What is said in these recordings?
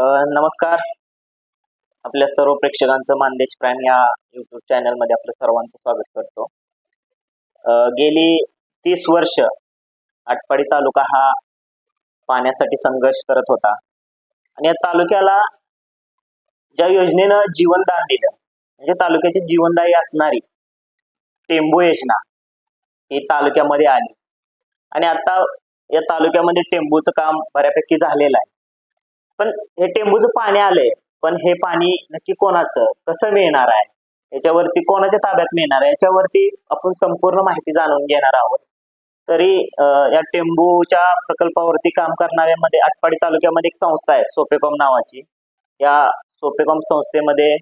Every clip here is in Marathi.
नमस्कार. आपल्या सर्व प्रेक्षकांचं मानदेश प्राईम या युट्यूब चॅनलमध्ये आपलं सर्वांचं स्वागत करतो. गेली तीस वर्ष आटपाडी तालुका हा पाण्यासाठी संघर्ष करत होता. आणि या तालुक्याला ज्या योजनेनं जीवनदान दिलं म्हणजे तालुक्याची जीवनदायी असणारी टेंबू योजना ही तालुक्यामध्ये आली. आणि आता या तालुक्यामध्ये टेंबूचं काम बऱ्यापैकी झालेलं आहे. पण हे टेंबूचं पाणी आलंय. पण हे पाणी नक्की कोणाचं? कसं मिळणार आहे? याच्यावरती कोणाच्या ताब्यात मिळणार आहे? याच्यावरती आपण संपूर्ण माहिती जाणून घेणार आहोत. तरी या टेंबूच्या प्रकल्पावरती काम करणाऱ्यामध्ये आटपाडी तालुक्यामध्ये एक संस्था आहे सोपेकॉम नावाची. या सोपेकॉम संस्थेमध्ये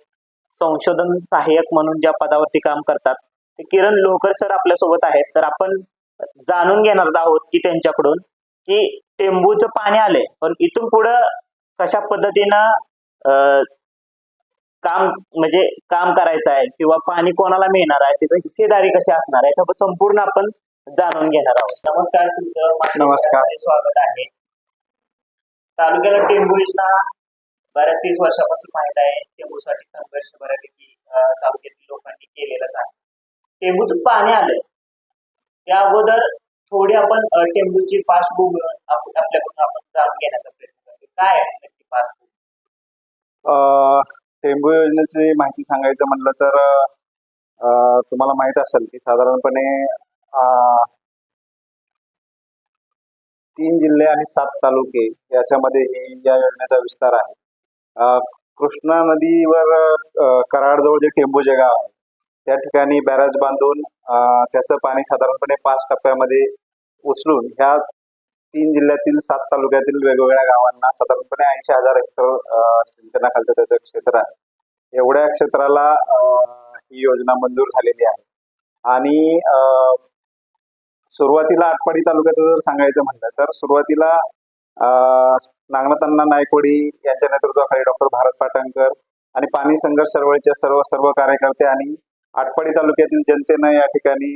संशोधन सहाय्यक म्हणून ज्या पदावरती काम करतात ते किरण लोहकर सर आपल्यासोबत आहेत. तर आपण जाणून घेणार आहोत की त्यांच्याकडून की टेंबूचं पाणी आलंय. पण इथून पुढं कशा पद्धतीनं काम म्हणजे काम करायचं आहे किंवा पाणी कोणाला मिळणार आहे त्याची हिस्सेदारी कशी असणार आहे याच्याबद्दल संपूर्ण आपण जाणून घेणार आहोत. नमस्कार तुमचं. नमस्कार. स्वागत आहे. तालुक्याला टेंबू योजना बऱ्याच तीस वर्षापासून माहीत आहे. टेंबूसाठी संघर्ष बऱ्यापैकी तालुक्यातील लोकांनी केलेलाच आहे. टेंबूचं पाणी आलंय त्या अगोदर थोडी आपण टेंबूची पार्श्वभूमी आप- आपल्याकडून आपण जाणून घेण्याचा प्रयत्न काय आहे नक्की अ, टेंबू योजनेची माहिती सांगायचं म्हणलं तर अ, तुम्हाला माहीत असेल की साधारणपणे अ, तीन जिल्हे आणि सात तालुके याच्यामध्ये ही या योजनेचा विस्तार आहे. अ, कृष्णा नदीवर अ, कराडजवळ जे टेंबू जे गाव आहे त्या ठिकाणी बॅरेज बांधून अ, त्याचं पाणी साधारणपणे पाच टप्प्यामध्ये उचलून ह्या तीन जिल्ह्यातील सात तालुक्यातील वेगवेगळ्या गावांना साधारणपणे ऐंशी हजार हेक्टर सिंचनाखालचं त्याचं क्षेत्र आहे. एवढ्या क्षेत्राला ही योजना मंजूर झालेली आहे. आणि सुरुवातीला आटपाडी तालुक्याचं जर सांगायचं म्हणलं तर सुरुवातीला नागनाथांना नायकोडी यांच्या नेतृत्वाखाली डॉक्टर भारत पाटणकर आणि पाणी संघर्ष चळवळीचे सर्व सर्व कार्यकर्ते आणि आटपाडी तालुक्यातील जनतेनं या ठिकाणी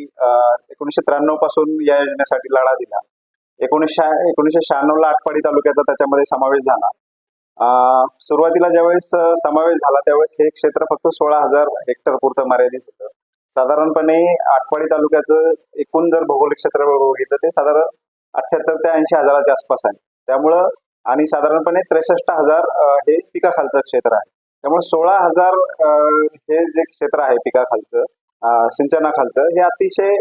एकोणीसशे त्र्याण्णवपासून या योजनेसाठी लढा दिला. एकोणीसशे एकोणीसशे शहाण्णवला आटपाडी तालुक्याचा त्याच्यामध्ये समावेश झाला. सुरुवातीला ज्यावेळेस समावेश झाला त्यावेळेस हे क्षेत्र फक्त सोळा हजार हेक्टर पुरतं मर्यादित होतं. साधारणपणे आटपाडी तालुक्याचं एकूण जर भौगोलिक क्षेत्र बघितलं ते साधारण अठ्याहत्तर ते ऐंशी हजाराच्या आसपास आहे. त्यामुळं आणि साधारणपणे त्रेसष्ट हजार हे पिकाखालचं क्षेत्र आहे. त्यामुळे सोळा हजार हे जे क्षेत्र आहे पिकाखालचं सिंचनाखालचं हे अतिशय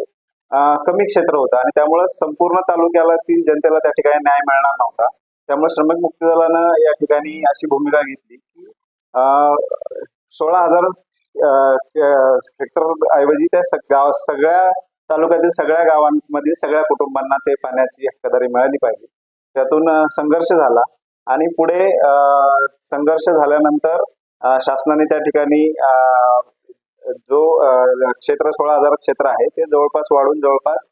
कमी क्षेत्र होतं आणि त्यामुळे संपूर्ण तालुक्याला ती जनतेला त्या ठिकाणी न्याय मिळणार नव्हता. त्यामुळे श्रमिक मुक्ती दलानं या ठिकाणी अशी भूमिका घेतली की सोळा हजार हेक्टर ऐवजी त्या गाव सगळ्या तालुक्यातील सगळ्या गावांमधील सगळ्या कुटुंबांना ते पाण्याची हक्कदारी मिळाली पाहिजे. त्यातून संघर्ष झाला आणि पुढे संघर्ष झाल्यानंतर शासनाने त्या ठिकाणी जो क्षेत्र सोळा हजार क्षेत्र आहे ते जवळपास वाढून जवळपास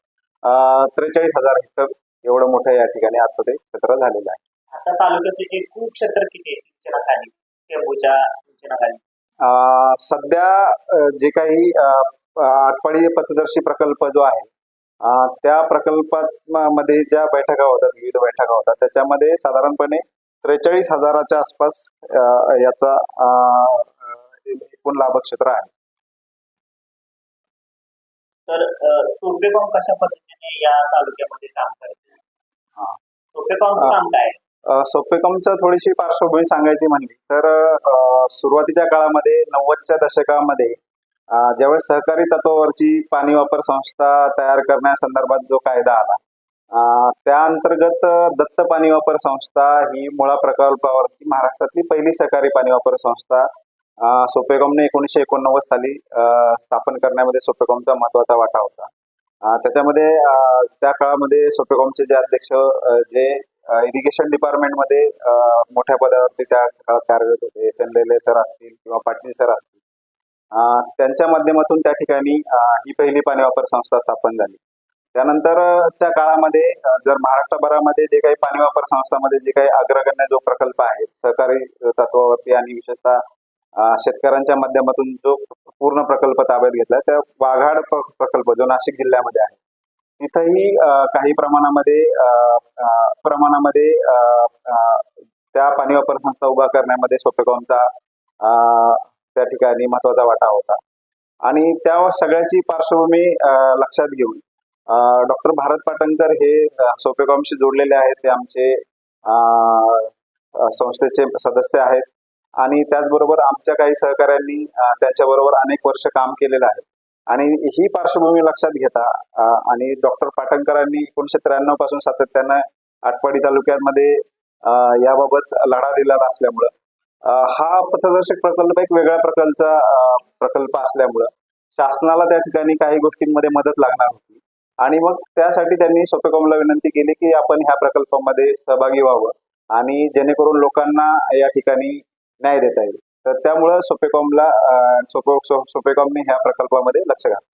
त्रेचाळीस हजार हेक्टर एवढं मोठं या ठिकाणी आता ते क्षेत्र झालेलं आहे. आता तालुक्याचे एकूण क्षेत्र किती आहे? सिंचनाखाली टेंबूच्या सिंचनाखाली. सध्या जे काही आटपाडी पथदर्शी प्रकल्प जो आहे त्या प्रकल्पात मध्ये ज्या बैठका होतात विविध बैठका होतात त्याच्यामध्ये साधारणपणे त्रेचाळीस हजाराच्या आसपास याचा एकूण लाभक्षेत्र आहे. तर सोपेकॉम कशा पद्धतीने या तालुक्यामध्ये काम करते हा. हा. काम काय सोपेकॉमचं थोडीशी पार्श्वभूमी सांगायची म्हणली तर सुरुवातीच्या काळामध्ये नव्वदच्या दशकामध्ये ज्यावेळेस सहकारी तत्वावरची पाणी वापर संस्था तयार करण्यासंदर्भात जो कायदा आला त्या अंतर्गत दत्त पाणी वापर संस्था ही मुळा प्रकल्पावरची महाराष्ट्रातली पहिली सहकारी पाणी वापर संस्था सोपेकॉमने एकोणीसशे एकोणनव्वद साली स्थापन करण्यामध्ये सोपेकॉमचा महत्त्वाचा वाटा होता. त्याच्यामध्ये त्या काळामध्ये सोपेकॉमचे जे अध्यक्ष जे इरिगेशन डिपार्टमेंटमध्ये मोठ्या पदावरती त्या काळात कार्यरत होते. एस एन लेले सर असतील किंवा पाटील सर असतील. त्यांच्या माध्यमातून त्या ठिकाणी ही पहिली पाणी वापर संस्था स्थापन झाली. त्यानंतरच्या काळामध्ये जर महाराष्ट्रभरामध्ये जे काही पाणी वापर संस्थामध्ये जे काही अग्रगण्य जो प्रकल्प आहे सहकारी तत्वावरती आणि विशेषतः शेतकऱ्यांच्या माध्यमातून जो पूर्ण प्रकल्प ताब्यात घेतला त्या वाघाड प्रकल्प जो नाशिक जिल्ह्यामध्ये आहे. तिथंही काही प्रमाणामध्ये प्रमाणामध्ये अ, त्या पाणी वापर संस्था उभा करण्यामध्ये सोपेकॉमचा त्या ठिकाणी महत्त्वाचा वाटा होता. आणि त्या सगळ्याची पार्श्वभूमी लक्षात घेऊन डॉक्टर भारत पाटणकर हे अं, सोपेकॉमशी जोडलेले आहेत. ते आमचे संस्थेचे सदस्य आहेत. आणि त्याचबरोबर आमच्या काही सहकाऱ्यांनी अं, त्यांच्याबरोबर अनेक वर्ष काम केलेलं आहे. आणि ही पार्श्वभूमी लक्षात घेता आणि डॉक्टर पाटणकरांनी एकोणीशे त्र्याण्णवपासून सातत्यानं आटपाडी तालुक्यामध्ये याबाबत लढा दिलेला असल्यामुळं हा पथदर्शक प्रकल्प एक वेगळ्या प्रकारचा प्रकल्प असल्यामुळं शासनाला त्या ठिकाणी काही गोष्टींमध्ये मदत लागणार होती. आणि मग त्यासाठी त्यांनी सोपेकॉमला विनंती केली की आपण ह्या प्रकल्पामध्ये सहभागी व्हावं. आणि जेणेकरून लोकांना या ठिकाणी न्याय देता येईल. तर त्यामुळं सोपेकॉमला सोपे सोपेकॉमने ह्या प्रकल्पामध्ये लक्ष घातलं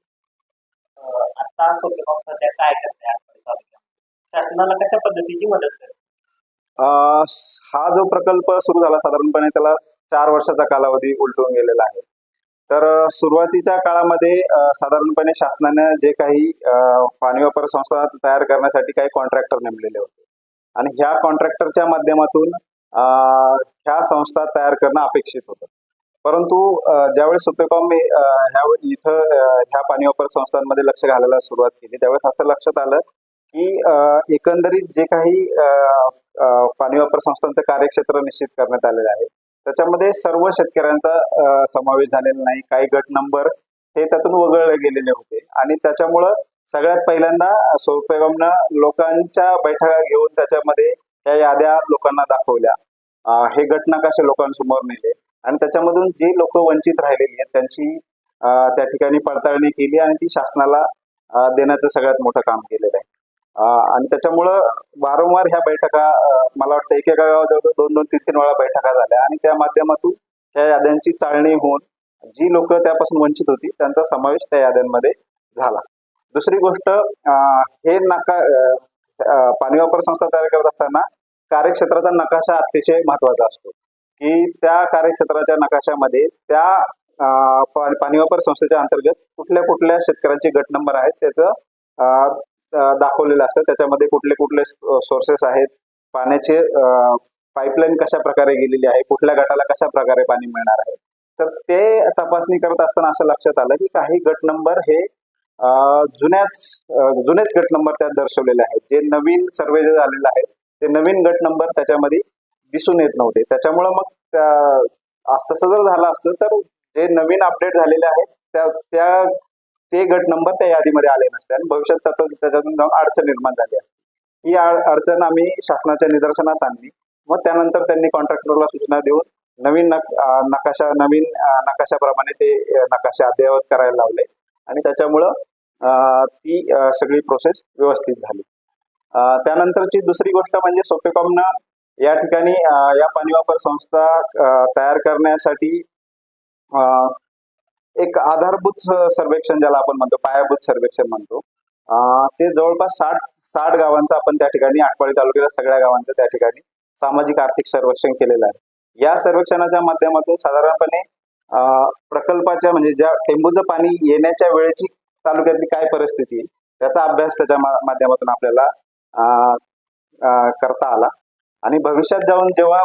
अं, आता सोपेकॉम सध्या काय करते आटपाडी तालुक्यात शासनाला कशा पद्धतीची मदत करते? अं, स- हा जो प्रकल्प सुरू झाला साधारणपणे त्याला चार वर्षाचा कालावधी उलटून गेलेला आहे. तर सुरुवातीच्या काळामध्ये साधारणपणे शासनाने जे काही पाणी वापर संस्था तयार करण्यासाठी काही कॉन्ट्रॅक्टर नेमलेले होते. आणि ह्या कॉन्ट्रॅक्टरच्या माध्यमातून ह्या संस्था तयार करणं अपेक्षित होतं. परंतु ज्यावेळेस सुपेकॉम ह्या इथं ह्या पाणी वापर संस्थांमध्ये लक्ष घालायला सुरुवात केली त्यावेळेस असं लक्षात आलं की एकंदरीत जे काही पाणी वापर संस्थांचं कार्यक्षेत्र निश्चित करण्यात आलेलं आहे त्याच्यामध्ये सर्व शेतकऱ्यांचा समावेश झालेला नाही काही गट नंबर हे त्यातून वगळले गेलेले होते आणि त्याच्यामुळं सगळ्यात पहिल्यांदा सोपेगमनं लोकांच्या बैठका घेऊन त्याच्यामध्ये त्या याद्या लोकांना दाखवल्या. हे घटना नकाशे लोकांसमोर नेले आणि त्याच्यामधून जी लोक वंचित राहिलेली आहेत त्यांची त्या ठिकाणी पडताळणी केली आणि ती शासनाला देण्याचं सगळ्यात मोठं काम केलेलं आहे. आणि त्याच्यामुळं वारंवार ह्या बैठका मला वाटतं एकेका गावाजवळ दोन दोन तीन तीन वेळा बैठका झाल्या आणि त्या माध्यमातून त्या याद्यांची चाळणी होऊन जी लोक त्यापासून वंचित होती त्यांचा समावेश त्या याद्यांमध्ये झाला. दुसरी गोष्ट हे नाका पाणी वापर संस्था तयार करत असताना कार्यक्षेत्राचा नकाशा अतिशय महत्त्वाचा असतो. की त्या कार्यक्षेत्राच्या नकाशामध्ये त्या पा- पाणी वापर संस्थेच्या अंतर्गत कुठल्या कुठल्या शेतकऱ्यांचे गट नंबर आहेत त्याचं दाखवलेलं असतं. त्याच्यामध्ये कुठले कुठले सोर्सेस आहेत. पाण्याचे पाईपलाईन कशा प्रकारे गेलेली आहे? कुठल्या गटाला कशा प्रकारे पाणी मिळणार आहे? तर ते तपासणी करत असताना असं लक्षात आलं की काही गट नंबर हे जुन्याच जुनेच गट नंबर त्यात दर्शवलेले आहेत. जे नवीन सर्वे जे झालेले आहेत ते नवीन गट नंबर त्याच्यामध्ये दिसून येत नव्हते. त्याच्यामुळं मग त्या- तसं जर झालं असतं तर जे नवीन अपडेट झालेले आहेत त्या त्या ते गट नंबर त्या यादीमध्ये आले नसते आणि भविष्यात त्याच्यातून अडचण निर्माण झाली असते. ही अडचण आम्ही शासनाच्या निदर्शनास आणली. मग त्यानंतर त्यांनी कॉन्ट्रॅक्टरला सूचना देऊन नवीन नक नकाशा नवीन नकाशाप्रमाणे ते नकाशे अद्ययावत करायला लावले. आणि त्याच्यामुळं ती सगळी प्रोसेस व्यवस्थित झाली. त्यानंतरची दुसरी गोष्ट म्हणजे सोपेकॉमनं या ठिकाणी या पाणी वापर संस्था तयार करण्यासाठी अं, एक आधारभूत सर्वेक्षण ज्याला आपण म्हणतो पायाभूत सर्वेक्षण म्हणतो. ते जवळपास साठ साठ गावांचं आपण त्या ठिकाणी आटपाडी तालुक्याला सगळ्या गावांचं त्या ठिकाणी सामाजिक आर्थिक सर्वेक्षण केलेलं आहे. या सर्वेक्षणाच्या माध्यमातून साधारणपणे प्रकल्पाच्या म्हणजे ज्या टेंबूचं पाणी येण्याच्या वेळेची तालुक्यातली काय परिस्थिती आहे, त्याचा अभ्यास त्याच्या माध्यमातून आपल्याला करता आला. आणि भविष्यात जाऊन जेव्हा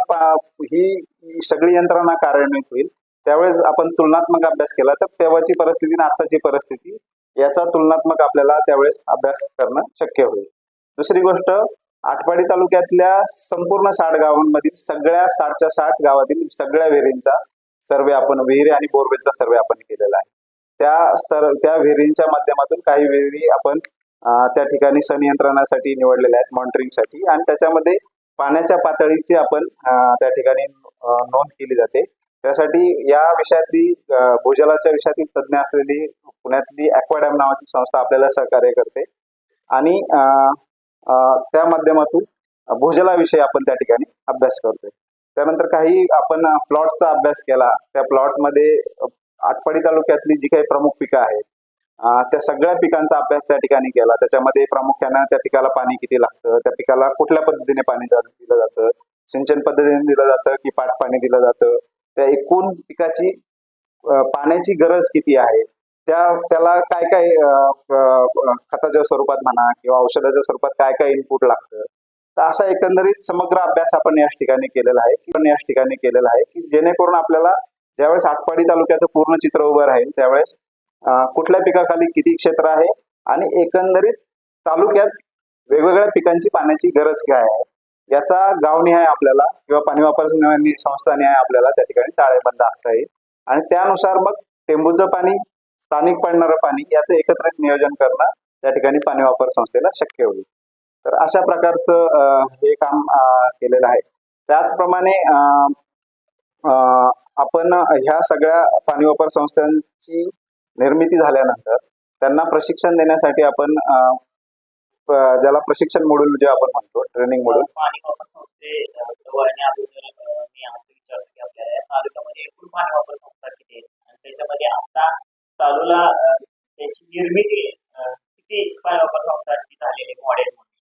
ही सगळी यंत्रणा कार्यान्वित होईल त्यावेळेस आपण तुलनात्मक अभ्यास केला तर तेव्हाची परिस्थिती आणि आताची परिस्थिती याचा तुलनात्मक आपल्याला त्यावेळेस अभ्यास करणं शक्य होईल. दुसरी गोष्ट आटपाडी तालुक्यातल्या संपूर्ण साठ गावांमधील सगळ्या साठच्या साठ गावातील सगळ्या विहिरींचा सर्वे आपण विहिरी आणि बोरवेलचा सर्वे आपण केलेला आहे. त्या सर त्या विहिरींच्या माध्यमातून काही विहिरी आपण त्या ठिकाणी संनियंत्रणासाठी निवडलेल्या आहेत मॉनिटरिंगसाठी आणि त्याच्यामध्ये पाण्याच्या पातळीची आपण त्या ठिकाणी नोंद केली जाते. त्यासाठी या विषयातली भूजलाच्या विषयातील तज्ज्ञ असलेली पुण्यातली ॲक्वाडॅम नावाची संस्था आपल्याला सहकार्य करते. आणि त्या माध्यमातून भूजलाविषयी आपण त्या ठिकाणी अभ्यास करतोय. त्यानंतर काही आपण प्लॉटचा अभ्यास केला. त्या प्लॉटमध्ये आटपाडी तालुक्यातली जी काही प्रमुख पिकं आहेत त्या सगळ्या पिकांचा अभ्यास त्या ठिकाणी केला. त्याच्यामध्ये प्रामुख्यानं त्या पिकाला पाणी किती लागतं त्या पिकाला कुठल्या पद्धतीने पाणी दिलं जातं सिंचन पद्धतीने दिलं जातं की पाठ पाणी दिलं जातं. त्या एकूण पिकाची पाण्याची गरज किती आहे? त्या त्याला काय काय खताच्या स्वरूपात म्हणा किंवा औषधाच्या स्वरूपात काय काय इनपुट लागतं? तर असा एकंदरीत समग्र अभ्यास आपण याच ठिकाणी केलेला आहे पण याच ठिकाणी केलेला आहे की जेणेकरून आपल्याला ज्यावेळेस आटपाडी तालुक्याचं पूर्ण चित्र उभं राहील त्यावेळेस कुठल्या पिकाखाली किती क्षेत्र आहे? आणि एकंदरीत तालुक्यात वेगवेगळ्या पिकांची पाण्याची गरज काय आहे? याचा गावनिहाय आपल्याला किंवा पाणी वापर नि- संस्थानिहाय आपल्याला त्या ठिकाणी ताळेबंद आखता येईल. आणि त्यानुसार मग टेंबूचं पाणी स्थानिक पडणारं पाणी याचं एकत्रित नियोजन करणं त्या ठिकाणी पाणी वापर संस्थेला शक्य होईल. तर अशा प्रकारचं हे काम केलेलं आहे. त्याचप्रमाणे आपण ह्या सगळ्या पाणी वापर संस्थांची निर्मिती झाल्यानंतर त्यांना प्रशिक्षण देण्यासाठी आपण ज्याला प्रशिक्षण मॉड्यूल जे आपण म्हणतो ट्रेनिंग मॉड्यूल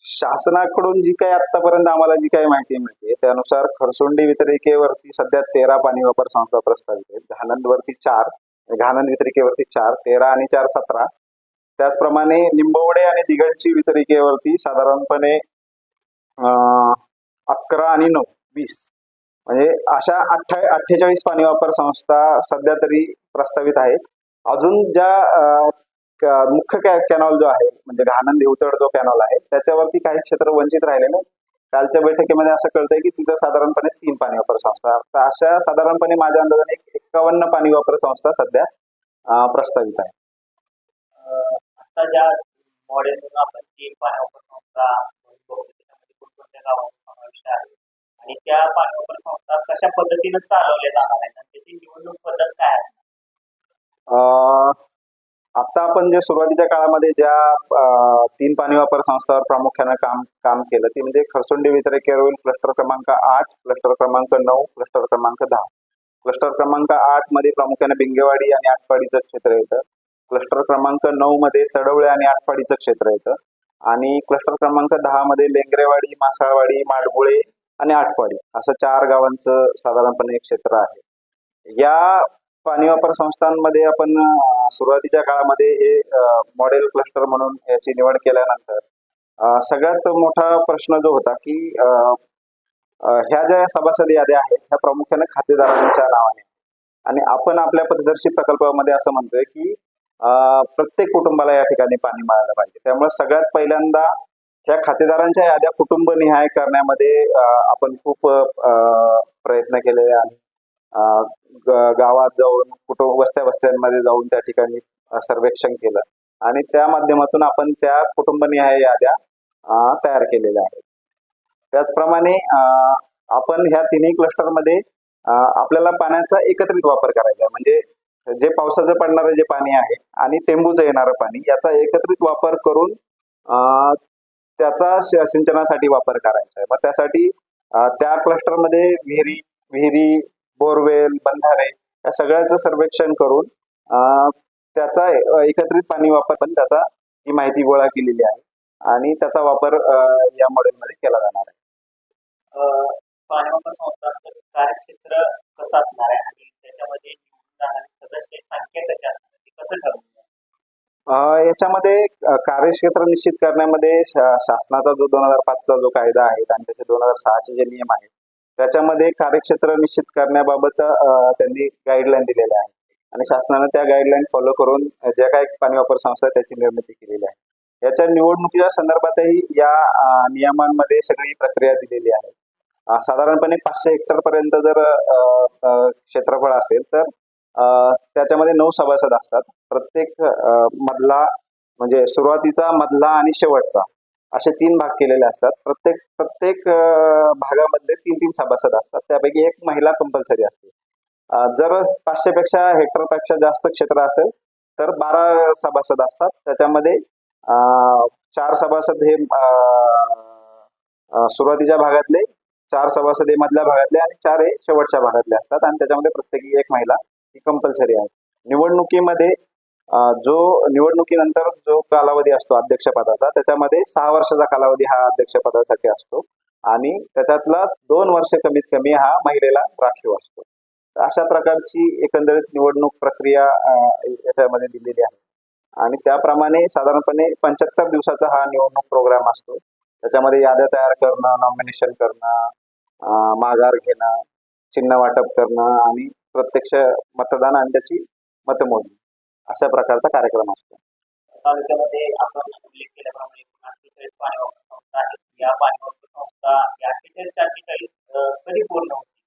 शासनाकडून जी काही आतापर्यंत आम्हाला जी काही माहिती मिळते त्यानुसार खरसुंडी वितरिकेवरती सध्या तेरा पाणी वापर संस्था प्रस्तावित आहेत. घाणंदवरती चार घाणन वितरिकेवरती चार तेरा आणि चार सतरा. त्याचप्रमाणे निंबवडे आणि दिघटची वितरिकेवरती साधारणपणे अकरा आणि नऊ वीस. म्हणजे अशा अठ्ठा अठ्ठेचाळीस पाणी वापर संस्था सध्या तरी प्रस्तावित आहेत. अजून ज्या मुख्य कॅ- कॅनॉल जो आहे म्हणजे घाणन देवतड जो कॅनॉल आहे त्याच्यावरती काही क्षेत्र वंचित राहिलेले कालच्या बैठकीमध्ये असं कळतंय की तिथं साधारणपणे तीन पाणी वापर संस्था तर अशा साधारणपणे माझ्या अंदाजाने एक एक्कावन्न पाणी वापर संस्था सध्या प्रस्तावित आहे. आता ज्या आपण तीन पाणी वापर संस्था बघतो, त्याच्यामध्ये कोणकोणत्या गावांचा समावेश आहे आणि त्या पाणी वापर संस्था कशा पद्धतीने चालवल्या जाणार आहेत आणि त्याची निवडणूक पद्धत काय आहे? आता आपण जे सुरुवातीच्या काळामध्ये ज्या तीन पाणी वापर संस्थांवर प्रामुख्यानं काम काम केलं ती म्हणजे खरसुंडी वितरक केरळ क्लस्टर क्रमांक आठ क्लस्टर क्रमांक नऊ क्लस्टर क्रमांक दहा. क्लस्टर क्रमांक आठमध्ये प्रामुख्याने बिंगेवाडी आणि आटपाडीचं क्षेत्र येतं. क्लस्टर क्रमांक नऊ मध्ये तडवळे आणि आटपाडीचं क्षेत्र येतं. आणि क्लस्टर क्रमांक दहा मध्ये लेंगरेवाडी मासाळवाडी माडगुळे आणि आटपाडी असं चार गावांचं साधारणपणे एक क्षेत्र आहे. या पाणी वापर संस्थांमध्ये आपण सुरुवातीच्या काळामध्ये हे मॉडेल क्लस्टर म्हणून याची निवड केल्यानंतर सगळ्यात मोठा प्रश्न जो होता की ह्या ज्या सभासद याद्या आहेत ह्या प्रामुख्याने खातेदारांच्या नावाने. आणि आपण आपल्या पथदर्शी प्रकल्पामध्ये असं म्हणतोय की प्रत्येक कुटुंबाला या ठिकाणी पाणी मिळालं पाहिजे. त्यामुळे सगळ्यात पहिल्यांदा ह्या खातेदारांच्या याद्या कुटुंबनिहाय करण्यामध्ये आपण खूप प्रयत्न केले आणि गावात जाऊन कुटुंब वस्त्या वस्त्यांमध्ये जाऊन त्या ठिकाणी सर्वेक्षण केलं. आणि त्या माध्यमातून आपण त्या कुटुंबनिहाय याद्या तयार केलेल्या आहेत. त्याचप्रमाणे आपण ह्या तिन्ही क्लस्टरमध्ये आपल्याला पाण्याचा एकत्रित वापर करायचा आहे. म्हणजे जे पावसाचं पडणारं जे पाणी आहे आणि टेंबूचं येणारं पाणी याचा एकत्रित वापर करून त्याचा सिंचनासाठी वापर करायचा आहे. मग त्यासाठी त्या क्लस्टरमध्ये विहिरी विहिरी बोरवेल बंधारे या सगळ्याचं सर्वेक्षण करून त्याचा एकत्रित पाणी वापर पण त्याचा ही माहिती गोळा केलेली आहे. आणि त्याचा वापर या मॉडेलमध्ये केला जाणार आहे. पाण्यावर संस्थांचं कार्यक्षेत्र कसं असणार आहे? आणि त्याच्यामध्ये सदस्य संख्या कशी असणार ते कसं याच्यामध्ये कार्यक्षेत्र निश्चित करण्यामध्ये शा- शासनाचा जो दोन हजार पाचचा जो कायदा आहे आणि त्याचे दोन हजार सहाचे जे नियम आहेत त्याच्यामध्ये कार्यक्षेत्र निश्चित करण्याबाबत त्यांनी गाईडलाईन दिलेल्या आहेत. आणि शासनानं त्या गाईडलाईन फॉलो करून ज्या काही पाणी वापर संस्था त्याची निर्मिती केलेली आहे. याच्या निवडणुकीच्या संदर्भातही या नियमांमध्ये सगळी प्रक्रिया दिलेली आहे. साधारणपणे पाचशे हेक्टर पर्यंत जर क्षेत्रफळ असेल तर त्याच्यामध्ये नऊ सभासद असतात. प्रत्येक मधला म्हणजे सुरुवातीचा मधला आणि शेवटचा असे तीन भाग केलेले असतात. प्रत्येक प्रत्येक भागामध्ये तीन तीन सभासद असतात. त्यापैकी एक महिला कंपल्सरी असते. जर पाचशे पेक्षा हेक्टरपेक्षा जास्त क्षेत्र असेल तर बारा सभासद असतात. त्याच्यामध्ये चार सभासद हे सुरुवातीच्या भागातले चार सभासद हे मधल्या भागातले आणि चार हे शेवटच्या भागातले असतात आणि त्याच्यामध्ये प्रत्येकी एक महिला ही कंपल्सरी आहे. निवडणुकीमध्ये जो निवडणुकीनंतर जो कालावधी असतो अध्यक्षपदाचा त्याच्यामध्ये सहा वर्षाचा कालावधी हा अध्यक्षपदासाठी असतो आणि त्याच्यातला दोन वर्ष कमीत कमी हा महिलेला राखीव असतो. अशा प्रकारची एकंदरीत निवडणूक प्रक्रिया याच्यामध्ये दिलेली आहे. आणि त्याप्रमाणे साधारणपणे पंच्याहत्तर दिवसाचा हा निवडणूक प्रोग्राम असतो. त्याच्यामध्ये याद्या तयार करणं नॉमिनेशन करणं माघार घेणं चिन्ह वाटप करणं आणि प्रत्यक्ष मतदान आणि त्याची मतमोजणी. अशा प्रकारचा कार्यक्रम असतो. तालुक्यामध्ये आपण उल्लेख केल्याप्रमाणे या पाणी संस्था या कधी पूर्ण होते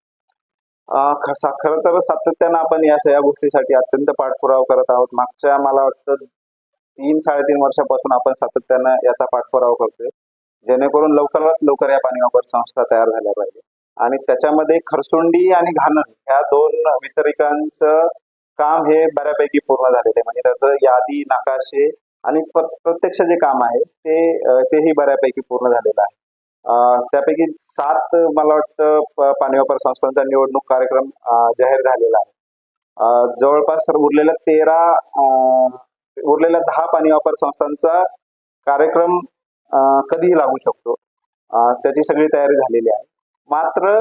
खरं तर सातत्यानं आपण या सगळ्या गोष्टीसाठी अत्यंत पाठपुरावा करत आहोत. मागच्या मला वाटतं तीन साडेतीन वर्षापासून आपण सातत्यानं याचा पाठपुरावा करतोय. जेणेकरून लवकरात लवकर या पाणी वापर संस्था तयार झाल्या पाहिजे. आणि त्याच्यामध्ये खरसुंडी आणि घाणन ह्या दोन वितरिकांचं काम हे बऱ्यापैकी पूर्ण झालेलं आहे. म्हणजे त्याचं यादी नकाशे आणि प्र- प्रत्यक्ष जे काम आहे ते तेही बऱ्यापैकी पूर्ण झालेलं आहे. त्यापैकी सात मला वाटतं पाणी वापर संस्थांचा निवडणूक कार्यक्रम जाहीर झालेला आहे. जवळपास उरलेल्या तेरा उरलेल्या दहा पाणी वापर संस्थांचा कार्यक्रम कधीही लागू शकतो. त्याची सगळी तयारी झालेली आहे. मात्र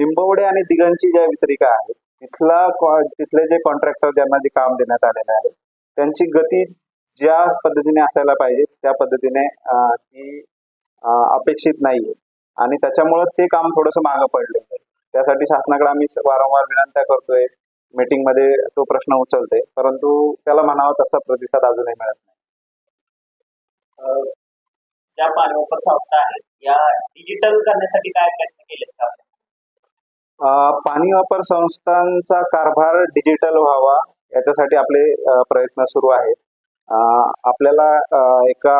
निंबवडे आणि दिगंची ज्या वितरिका आहेत तिथला कॉ- तिथले जे कॉन्ट्रॅक्टर ज्यांना जे काम देण्यात आलेलं आहे त्यांची गती ज्या पद्धतीने असायला पाहिजे त्या पद्धतीने ती अपेक्षित नाहीये. आणि त्याच्यामुळं ते काम थोडंसं मागं पडलेलं आहे त्यासाठी शासनाकडे आम्ही वारंवार विनंत्या करतोय. मीटिंगमध्ये तो प्रश्न उचलते परंतु त्याला म्हणावा तसा प्रतिसाद अजूनही मिळत नाही. अं, ज्या पाणी वापर संस्था आहेत या डिजिटल करण्यासाठी काय प्रयत्न केले का? आपण? अं, पाणी वापर संस्थांचा कारभार डिजिटल व्हावा याच्यासाठी आपले प्रयत्न सुरू आहेत. आपल्याला एका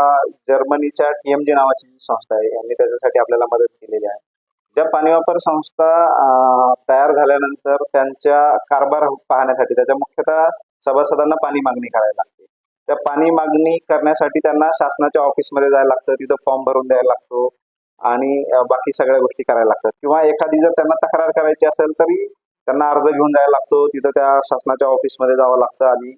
जर्मनीच्या टीएमजी नावाची जी संस्था आहे यांनी त्याच्यासाठी आपल्याला मदत केलेली आहे. ज्या पाणी वापर संस्था तयार झाल्यानंतर त्यांच्या कारभार पाहण्यासाठी त्याच्या मुख्यतः सभासदांना पाणी मागणी करायला लागते. त्या पाणी मागणी करण्यासाठी त्यांना शासनाच्या ऑफिसमध्ये जायला लागतं तिथं फॉर्म भरून द्यायला लागतो आणि बाकी सगळ्या गोष्टी करायला लागतात. किंवा एखादी जर त्यांना तक्रार करायची असेल तरी त्यांना अर्ज घेऊन जायला लागतो तिथं त्या शासनाच्या ऑफिसमध्ये जावं लागतं आणि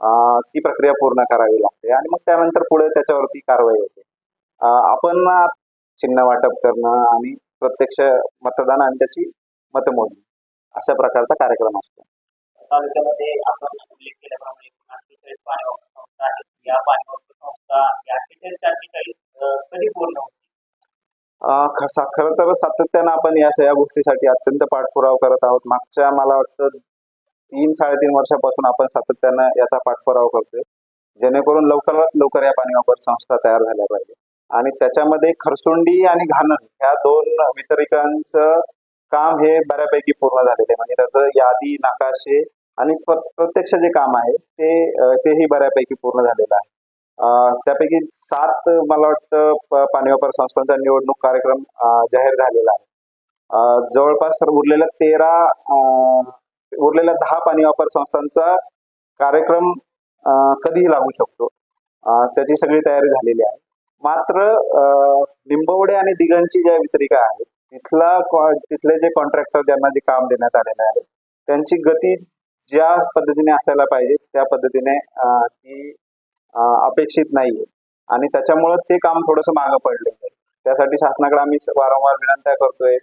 ती प्रक्रिया पूर्ण करावी लागते. आणि मग त्यानंतर पुढे त्याच्यावरती कारवाई होते. आपण चिन्ह वाटप करणं आणि प्रत्यक्ष मतदान आणि त्याची मतमोजणी अशा प्रकारचा कार्यक्रम असतो. तालुक्यामध्ये आपण उल्लेख केल्याप्रमाणे संस्था आहेत या संस्था या कधी पूर्ण खरं तर सातत्यानं आपण या सगळ्या गोष्टीसाठी अत्यंत पाठपुरावा करत आहोत. मागच्या मला वाटतं तीन साडेतीन वर्षापासून आपण सातत्यानं याचा पाठपुरावा करतोय. जेणेकरून लवकरात लवकर या पाणी वापर संस्था तयार झाल्या पाहिजे. आणि त्याच्यामध्ये खरसुंडी आणि घाणन ह्या दोन वितरिकांचं काम हे बऱ्यापैकी पूर्ण झालेलं आहे. म्हणजे त्याचं यादी नकाशे आणि प्रत्यक्ष जे काम आहे ते तेही बऱ्यापैकी पूर्ण झालेलं आहे. त्यापैकी सात मला वाटतं पाणी वापर संस्थांचा निवडणूक कार्यक्रम जाहीर झालेला आहे. जवळपास उरलेल्या तेरा उरलेल्या दहा पाणी वापर संस्थांचा कार्यक्रम कधीही लागू शकतो. त्याची सगळी तयारी झालेली आहे. मात्र निंबवडे आणि दिगणची ज्या वितरिका आहेत तिथला तिथले जे कॉन्ट्रॅक्टर ज्यांना जे काम देण्यात आलेलं आहे त्यांची गती ज्या पद्धतीने असायला पाहिजे त्या पद्धतीने ती अपेक्षित नाहीये. आणि त्याच्यामुळं ते काम थोडंसं मागं पडलेलं आहे. त्यासाठी शासनाकडे आम्ही वारंवार विनंत्या करतोय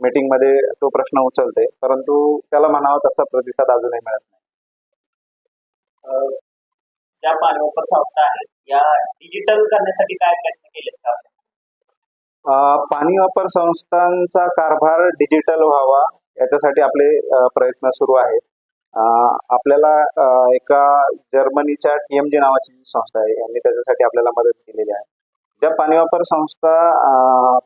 मीटिंगमध्ये तो प्रश्न उचलते. परंतु त्याला म्हणावा तसा प्रतिसाद अजूनही मिळत नाही. ज्या पाणी वापर संस्था आहेत या डिजिटल करण्यासाठी काय प्रयत्न केले का? आपण? अं, पाणी वापर संस्थांचा कारभार डिजिटल व्हावा याच्यासाठी आपले प्रयत्न सुरू आहेत. आपल्याला एका जर्मनीच्या टीएमजी नावाची जी संस्था आहे यांनी त्याच्यासाठी आपल्याला मदत केलेली आहे. ज्या पाणी वापर संस्था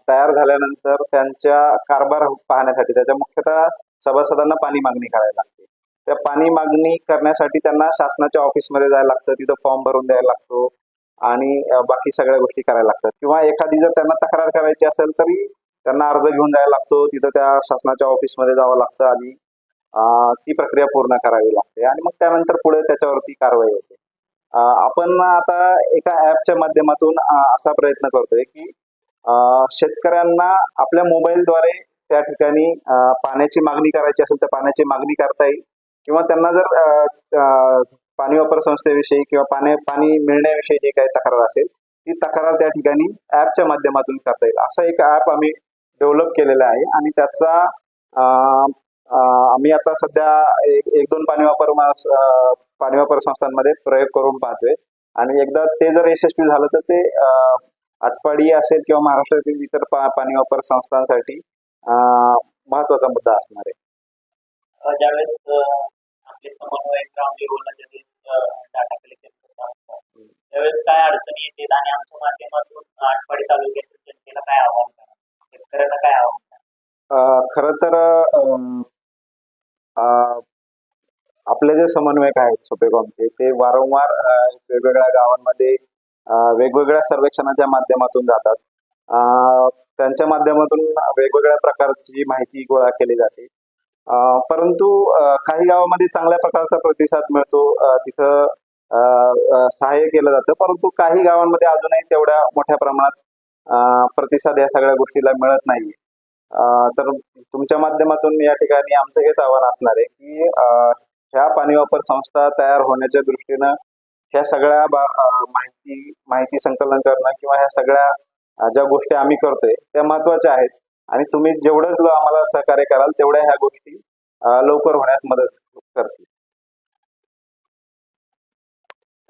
तयार झाल्यानंतर त्यांच्या कारभार पाहण्यासाठी त्याच्या मुख्यतः सभासदांना पाणी मागणी करायला लागते. त्या पाणी मागणी करण्यासाठी त्यांना शासनाच्या ऑफिसमध्ये जायला लागतं तिथं फॉर्म भरून द्यायला लागतो आणि बाकी सगळ्या गोष्टी करायला लागतात. किंवा एखादी जर त्यांना तक्रार करायची असेल तरी त्यांना अर्ज घेऊन जायला लागतो तिथं त्या शासनाच्या ऑफिसमध्ये जावं लागतं आणि ती प्रक्रिया पूर्ण करावी लागते. आणि मग त्यानंतर पुढे त्याच्यावरती कारवाई होते. आपण आता एका ॲपच्या माध्यमातून असा प्रयत्न करतोय की शेतकऱ्यांना आपल्या मोबाईलद्वारे त्या ठिकाणी पाण्याची मागणी करायची असेल तर पाण्याची मागणी करता येईल. किंवा त्यांना जर पाणी वापर संस्थेविषयी किंवा पाणी पाणी मिळण्याविषयी जी काही तक्रार असेल ती तक्रार त्या ठिकाणी ॲपच्या माध्यमातून करता येईल. असं एक ॲप आम्ही डेव्हलप केलेलं आहे आणि त्याचा आम्ही आता सध्या एक एक दोन पाणी वापर पाणी वापर संस्थांमध्ये प्रयोग करून पाहतोय. आणि एकदा ते जर यशस्वी झालं तर ते आटपाडी असेल किंवा महाराष्ट्रातील इतर पा- पाणी वापर संस्थांसाठी महत्त्वाचा मुद्दा असणार आहे. ज्यावेळेस आपले डाटा कलेक्शन त्यावेळेस काय अडचणी येतात आणि आमच्या माध्यमातून आटपाडी तालुक्यातील जनतेला काय आव्हान? करा शेतकऱ्यांना काय आव्हान? करा अं, खरं तर आपले जे समन्वयक आहेत सोपेकॉमचे ते वारंवार वेगवेगळ्या गावांमध्ये वेगवेगळ्या सर्वेक्षणाच्या माध्यमातून जातात. त्यांच्या माध्यमातून वेगवेगळ्या प्रकारची माहिती गोळा केली जाते. परंतु काही गावामध्ये चांगल्या प्रकारचा प्रतिसाद मिळतो. तिथं सहाय्य केलं जातं. परंतु काही गावांमध्ये अजूनही तेवढ्या मोठ्या प्रमाणात प्रतिसाद या सगळ्या गोष्टीला मिळत नाही तर तुमच्या माध्यमातून या ठिकाणी आमचं हेच आव्हान असणार आहे की ह्या पाणी वापर संस्था तयार होण्याच्या दृष्टीनं ह्या सगळ्या माहिती माहिती संकलन करणं किंवा ह्या सगळ्या ज्या गोष्टी आम्ही करतोय त्या महत्त्वाच्या आहेत. आणि तुम्ही जेवढं आम्हाला सहकार्य कराल तेवढ्या ह्या गोष्टी लवकर होण्यास मदत करतील.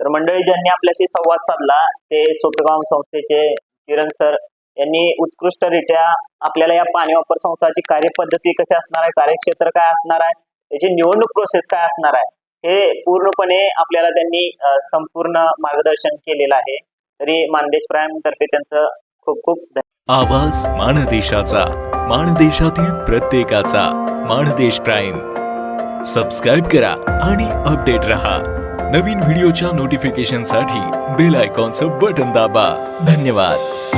तर मंडळी ज्यांनी आपल्याशी संवाद साधला ते सोपेगाव संस्थेचे किरण सर यांनी उत्कृष्टरित्या आपल्याला या पाणी वापर संस्थाची कार्यपद्धती कशी असणार आहे कार्यक्षेत्र काय असणार आहे त्याची निवडणूक प्रोसेस काय असणार आहे हे पूर्णपणे आपल्याला त्यांनी संपूर्ण मार्गदर्शन केलेलं आहे. तरी मानदेश प्राईम तर्फे त्यांचं खूप खूप आवाज माणदेशाचा माणदेशातील प्रत्येकाचा माणदेश प्राईम. सबस्क्राईब करा आणि अपडेट रहा. नवीन व्हिडिओच्या नोटिफिकेशनसाठी बेल आयकॉनचं बटन दाबा. धन्यवाद.